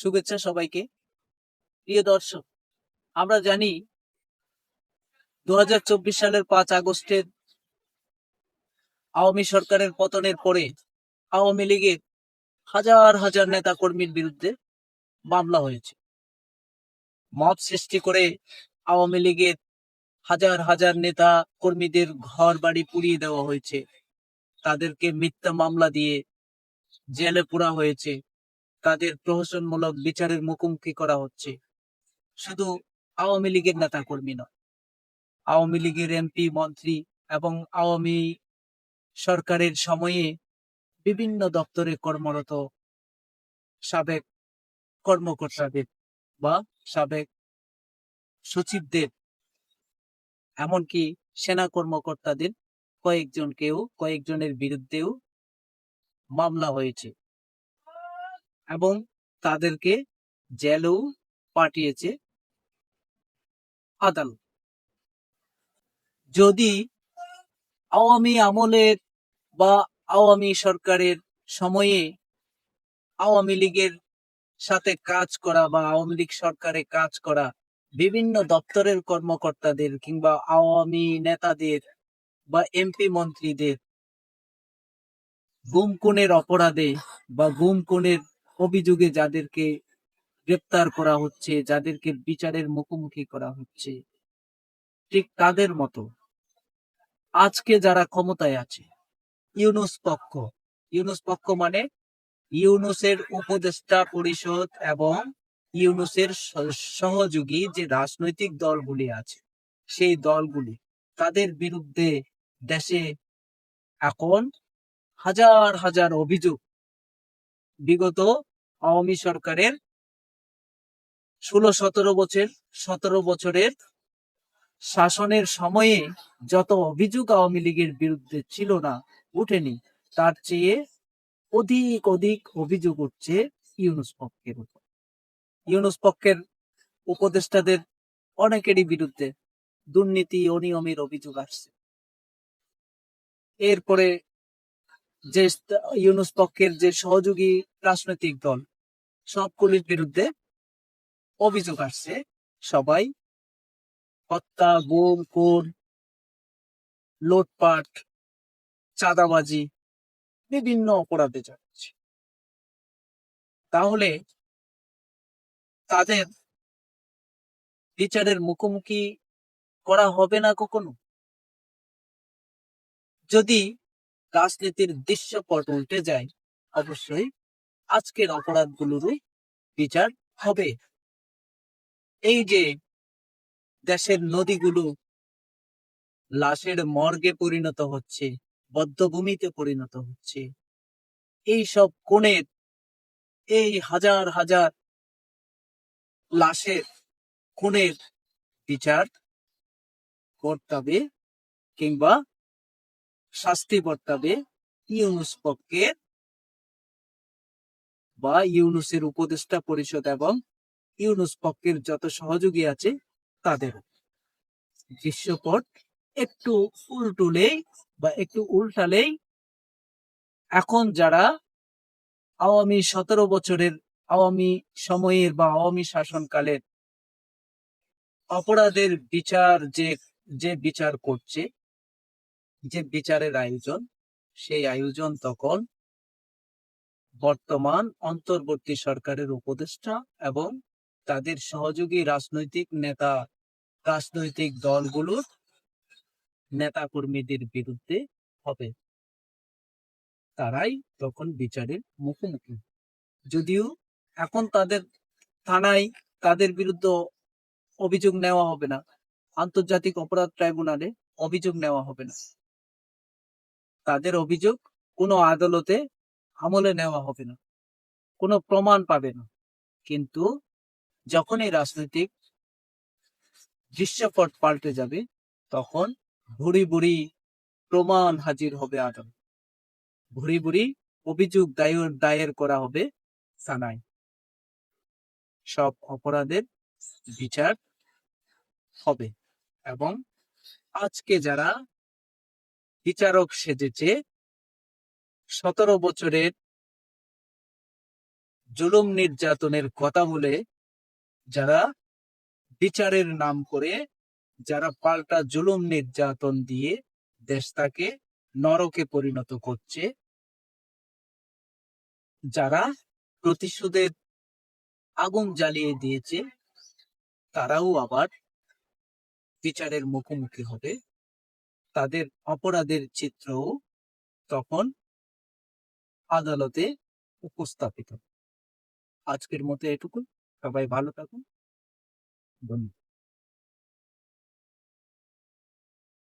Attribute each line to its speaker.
Speaker 1: শুভেচ্ছা সবাইকে। প্রিয় দর্শক, আমরা জানি দু হাজার চব্বিশ সালের পাঁচ আগস্টের আওয়ামী সরকারের পতনের পরে আওয়ামী লীগের হাজার হাজার নেতা কর্মীর বিরুদ্ধে মামলা হয়েছে। মব সৃষ্টি করে আওয়ামী লীগের হাজার হাজার নেতা কর্মীদের ঘর বাড়ি পুড়িয়ে দেওয়া হয়েছে। তাদেরকে মিথ্যা মামলা দিয়ে জেলে পোড়া হয়েছে। তাদের প্রহসনমূলক বিচারের মুখোমুখি করা হচ্ছে। শুধু আওয়ামী লীগের নেতা কর্মী নয়, আওয়ামী লীগের এমপি, মন্ত্রী এবং আওয়ামী সরকারের সময়ে বিভিন্ন দপ্তরে কর্মরত সাবেক কর্মকর্তাদের বা সাবেক সচিবদের, এমনকি সেনা কর্মকর্তাদের কয়েকজনকেও, কয়েকজনের বিরুদ্ধেও মামলা হয়েছে। এবং তাদেরকে জেলেও পাঠিয়েছে আদালত। যদি আওয়ামী আমলের বা আওয়ামী সরকারের সময়ে আওয়ামী লীগের সাথে কাজ করা বা আওয়ামী লীগ সরকারে কাজ করা বিভিন্ন দপ্তরের কর্মকর্তাদের কিংবা আওয়ামী নেতাদের বা এমপি মন্ত্রীদের গুম অপরাধে বা গুম অভিযোগে যাদেরকে গ্রেপ্তার করা হচ্ছে, যাদেরকে বিচারের মুখোমুখি করা হচ্ছে, ঠিক তাদের মতো। আজকে যারা ক্ষমতায় আছে, ইউনুস পক্ষ ইউনুস পক্ষ মানে ইউনুসের উপদেষ্টা পরিষদ এবং ইউনুসের সহযোগী যে রাজনৈতিক দলগুলি আছে, সেই দলগুলি, তাদের বিরুদ্ধে দেশে এখন হাজার হাজার অভিযোগ, বিগত আওয়ামী সরকারের ষোলো, সতেরো বছর, সতেরো বছরের শাসনের সময়ে যত অভিযোগ আওয়ামী লীগের বিরুদ্ধে ছিল না, উঠেনি, তার চেয়ে অধিক অধিক অভিযোগ উঠছে ইউনুস পক্ষের উপর। ইউনুস পক্ষের উপদেষ্টাদের অনেকেরই বিরুদ্ধে দুর্নীতি, অনিয়মের অভিযোগ আসছে। এরপরে যে ইউনুস পক্ষের যে সহযোগী রাজনৈতিক দল সবগুলির বিরুদ্ধে অভিযোগ আসছে। সবাই হত্যা, গুম, খুন, লুটপাট, চাঁদাবাজি বিভিন্ন অপরাধে যাচ্ছে তাহলে তাদের বিচারের মুখোমুখি করা হবে না কখনো? যদি রাজনীতির দৃশ্যপট উল্টে যায়, অবশ্যই আজকের অপরাধগুলোরই বিচার হবে। এই যে দেশের নদীগুলো লাশের মর্গে পরিণত হচ্ছে, বদ্ধভূমিতে পরিণত হচ্ছে এই সব কোণের এই হাজার হাজার লাশের কোণের বিচার বর্তাবে কিংবা শাস্তি বর্তাবে ইউনুস পক্ষের বা ইউনুসের উপদেষ্টা পরিষদ এবং ইউনুস পক্ষের যত সহযোগী আছে তাদের দৃশ্যপট একটু উল্টুলেই বা একটু উল্টালেই এখন যারা আওয়ামী সতেরো বছরের আওয়ামী সময়ের বা আওয়ামী শাসনকালের অপরাধের বিচার যে যে বিচার করছে, যে বিচারের আয়োজন, সেই আয়োজন তখন বর্তমান অন্তর্বর্তী সরকারের উপদেষ্টা এবং তাদের সহযোগী রাজনৈতিক নেতা, রাজনৈতিক দলগুলোর নেতা কর্মীদের বিরুদ্ধে হবে। তারাই তখন বিচারের মুখোমুখি। যদিও এখন তাদের থানায় তাদের বিরুদ্ধে অভিযোগ নেওয়া হবে না। আন্তর্জাতিক অপরাধ ট্রাইব্যুনালে অভিযোগ নেওয়া হবে না। তাদের অভিযোগ কোনো আদালতে আমলে নেওয়া হবে না। কোনো প্রমাণ পাবে না। কিন্তু যখনই রাজনৈতিক দৃশ্যপট পাল্টে যাবে, তখন ভুড়ি ভুড়ি প্রমাণ হাজির হবে আদালত ভুড়ি ভুড়ি অভিযোগ দায়ের দায়ের করা হবে থানায় সব অপরাধের বিচার হবে এবং আজকে যারা বিচারক সেজেছে সতেরো বছরের জুলুম নির্যাতনের কথা বলে যারা বিচারের নাম করে, যারা পাল্টা জুলুম নির্যাতন দিয়ে দেশটাকে নরকে পরিণত করছে, যারা প্রতিশোধের আগুন জ্বালিয়ে দিয়েছে, তারাও আবার বিচারের মুখোমুখি হবে। তাদের অপরাধের চিত্রও তখন আদালতে উপস্থাপিত। আজকের মতো এটুকু সবাই ভালো থাকুন। ধন্যবাদ।